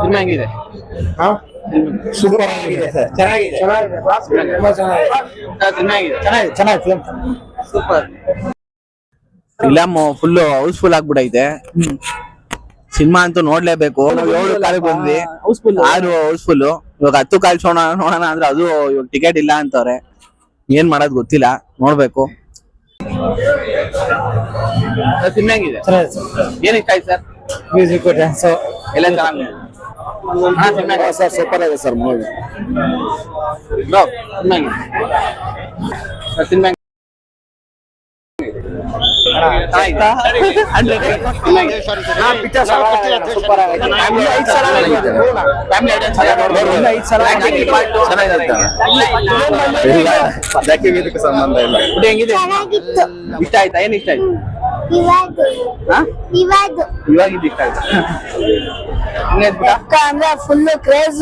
Cinema ಹೆಂಗಿದೆ? Super ಆಗಿದೆ. Sir ಚೆನ್ನಾಗಿದೆ. ತುಂಬಾ ಚೆನ್ನಾಗಿದೆ ಸಿನಿಮಾ ಹೆಂಗಿದೆ? ಚೆನ್ನಾಗಿದೆ ಚೆನ್ನಾಗಿದೆ film super. Film full housefull ಆಗ್ಬಿಟ್ಟೈತೆ ಸಿನಿಮಾ ಅಂತೂ ನೋಡ್ಲೇಬೇಕು. ನಾವು ಏಳು ಕಾಲಿಗೆ ಬಂದ್ವಿ. ಆರು ಹೌಸ್ಫುಲ್ ಇವಾಗ ಹತ್ತು ಕಾಲ್ ನೋಡೋಣ ನೋಡೋಣ ಅಂದ್ರೆ ಅದು ಇವಾಗ ಟಿಕೆಟ್ ಇಲ್ಲ ಅಂತವ್ರೆ. ಏನ್ ಮಾಡೋದ್ ಗೊತ್ತಿಲ್ಲ. ನೋಡ್ಬೇಕು. ಸಿನಿಮಾ ಹೆಂಗಿದೆ? ಏನ್ ಇಷ್ಟ ಆಯ್ತು ಸರ್? ಮ್ಯೂಸಿಕ್ ಡ್ಯಾನ್ಸ್ ಎಲ್ಲ ಚೆನ್ನಾಗಿದೆ? ಸರ್ ಸೂಪರ್ ಆಗಿದೆ. ಸರ್. ಮೂವಿ ಇದಕ್ಕೆ ಸಂಬಂಧ ಇಲ್ಲ. ಇಷ್ಟ ಆಯ್ತಾ? ಏನ್ ಇಷ್ಟ ಆಯ್ತು? ಇವಾಗ? ಅಕ್ಕ ಅಂದ್ರೆ ಫುಲ್ ಕ್ರೇಜ್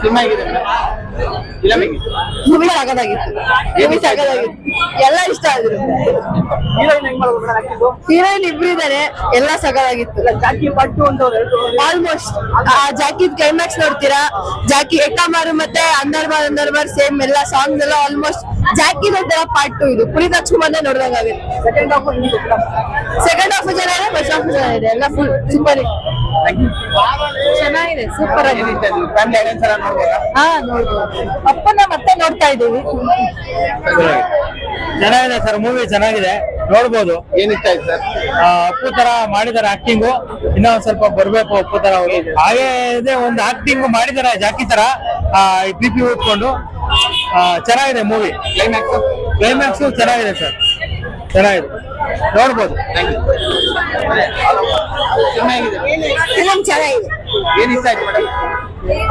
ಸಿನಿಮಾ ಮೂವಿ ಸಾಕಾಗಿತ್ತು ಮೂವಿ ಸಾಕಾಗಿತ್ತು ಎಲ್ಲ ಇಷ್ಟ ಆದ್ರು ಹೀರೋಯಿನ್ ಇಬ್ರು ಇದಾರೆ. ಎಲ್ಲ ಸಗದಾಗಿತ್ತು. ಆಲ್ಮೋಸ್ಟ್ ಆ ಜಾಕಿದ್ ಕ್ಲೈಮ್ಯಾಕ್ಸ್ ನೋಡ್ತೀರಾ? ಜಾಕಿ ಎಕ್ಕಮಾರು ಮತ್ತೆ ಅಂದರ್ಬಾರ್ ಅಂದರ್ಬಾರ್ ಸೇಮ್ ಎಲ್ಲ ಸಾಂಗ್ಸ್ ಎಲ್ಲ ಆಲ್ಮೋಸ್ಟ್ ಜಾಕಿ ತರ ಪಾರ್ಟ್ ಟು ಇದು. ಪುನೀತ್ ರಾಜ್ಕುಮಾರ್ ನೋಡಿದಾಗ ಆಗುತ್ತೆ ಸೆಕೆಂಡ್ ಹಾಫ್ ಸೆಕೆಂಡ್ ಹಾಫ್ ಚೆನ್ನಾಗಿದೆ ಫಸ್ಟ್ ಹಾಫ್ ಇದೆ ಎಲ್ಲ ಫುಲ್ ಸೂಪರ್ ಚೆನ್ನಾಗಿದೆ ಸೂಪರ್ ಆಗಿದೆ. ಹಾ ನೋಡ್ಬೋದು. ಅಪ್ಪನ ಮತ್ತೆ ನೋಡ್ತಾ ಇದ್ದೀವಿ. ಚೆನ್ನಾಗಿದೆ ಸರ್ ಮೂವಿ ಚೆನ್ನಾಗಿದೆ. ನೋಡ್ಬೋದು. ಏನಿತ್ತಾ ಇಷ್ಟ ಆಯ್ತು ಸರ್? ಆ, ಅಪ್ಪು ತರ ಮಾಡಿದಾರೆ ಆಕ್ಟಿಂಗ್ ಇನ್ನೂ ಒಂದ್ ಸ್ವಲ್ಪ ಬರ್ಬೇಕು ಅಪ್ಪು ತರ ಹಾಗೆ ಇದೆ ಒಂದು ಆಕ್ಟಿಂಗ್ ಮಾಡಿದಾರೆ ಜಾಕಿ ತರ. ಪಿ ಪಿ ಓದ್ಕೊಂಡು ಆ, ಚೆನ್ನಾಗಿದೆ ಮೂವಿ ಕ್ಲೈಮ್ಯಾಕ್ಸ್ ಕ್ಲೈಮ್ಯಾಕ್ಸ್ ಚೆನ್ನಾಗಿದೆ ಸರ್ ಚೆನ್ನಾಗಿದೆ. ನೋಡ್ಬೋದು. ಫಿಲಮ್ ಚೆನ್ನಾಗಿದೆ. ಏನ್ ಇಷ್ಟ ಆಯ್ತು ಮೇಡಮ್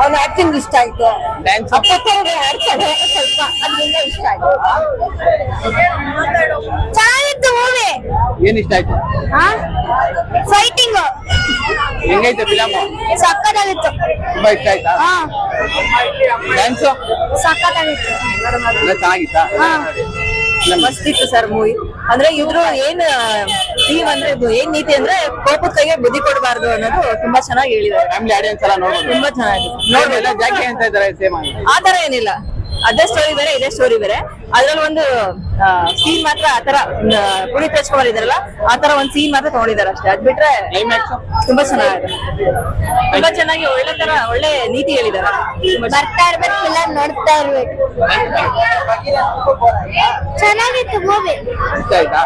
ಅವ್ನ ಆಕ್ಟಿಂಗ್ ಇಷ್ಟ ಆಯ್ತು. ಡ್ಯಾನ್ಸ್ ಅಪ್ಪ ತರ ಆಡ್ತಾರೆ ಸ್ವಲ್ಪ ಅದರಿಂದ ಇಷ್ಟ ಆಯ್ತು. ಚೆನ್ನಾಗಿತ್ತು ಮೂವಿ ಏನ್ ಇಷ್ಟ ಆಯ್ತು? ಫೈಟಿಂಗ್ ಹೆಂಗೈತೆ ಫಿಲಮ್? ಸಕ್ಕತ್ತಾಗಿತ್ತು ತುಂಬಾ ಇಷ್ಟ ಆಯ್ತಾ? ಹಾ. ಡ್ಯಾನ್ಸ್? ಸಕ್ಕತ್ತಾಗಿತ್ತು ಎಲ್ಲ ಚೆನ್ನಾಗಿತ್ತಾ? ಹಾ. ಮಸ್ತ್ ಇತ್ತು ಸರ್ ಮೂವಿ. ಅಂದ್ರೆ ಇವರು ಏನ್ ಥೀಮ್ ಅಂದ್ರೆ ಇದು ಏನ್ ನೀತಿ ಅಂದ್ರೆ ಕೋಪದ ಕೈಗೆ ಬುದ್ಧಿ ಕೊಡಬಾರ್ದು ಅನ್ನೋದು ತುಂಬಾ ಚೆನ್ನಾಗಿ ಹೇಳಿದ್ದಾರೆ. ಫ್ಯಾಮಿಲಿ ಆಡಿಯನ್ಸ್ ಎಲ್ಲ ನೋಡ್ಬೋದು. ತುಂಬಾ ಚೆನ್ನಾಗಿದೆ ನೋಡ್ಬೋದು ಜಾಕೆ ಅಂತ ಇದ್ದಾರೆ ಸೇಮ್ ಆಗಿ. ಆ ತರ ಏನಿಲ್ಲ. ಅದೇ ಸ್ಟೋರಿ ಬೇರೆ ಇದೇ ಸ್ಟೋರಿ ಬೇರೆ. ಅದ್ರಲ್ಲಿ ಒಂದು ಸೀನ್ ಮಾತ್ರ ಆತರ ಪುನೀತ್ ರಾಜ್ಕುಮಾರ್ ಇದಾರಲ್ಲ ಆತರ ತರ ಒಂದ್ ಸೀನ್ ಮಾತ್ರ ತಗೊಂಡಿದ್ದಾರೆ ಅಷ್ಟೇ. ಅದ್ ಬಿಟ್ರೆ ತುಂಬಾ ಚೆನ್ನಾಗಿದೆ. ತುಂಬಾ ಚೆನ್ನಾಗಿ ಒಳ್ಳೆ ತರ ಒಳ್ಳೆ ನೀತಿ ಹೇಳಿದಾರೆ ಬರ್ತಾ ಇರ್ಬೇಕು ಫಿಲಮ್ ನೋಡ್ತಾ ಇರ್ಬೇಕು. ಚೆನ್ನಾಗಿತ್ತು ಮೂವಿ ಇಷ್ಟ ಆಯ್ತಾ?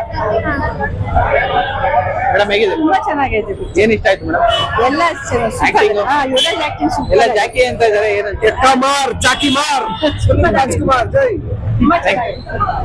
ಮೇಡಮ್ ಹೇಗಿದೆ? ತುಂಬಾ ಚೆನ್ನಾಗೈತೆ ಏನ್ ಇಷ್ಟ ಆಯ್ತು ಮೇಡಮ್? ಎಲ್ಲ ಎಲ್ಲ ಜಾಕಿ ಅಂತ ಇದಾರೆ ಏನ್ ಮಾರ್ ಜಾಕಿ ಮಾರ್. ರಾಜ್ಕುಮಾರ್ ತುಂಬಾ ಚೆನ್ನಾಗಿದೆ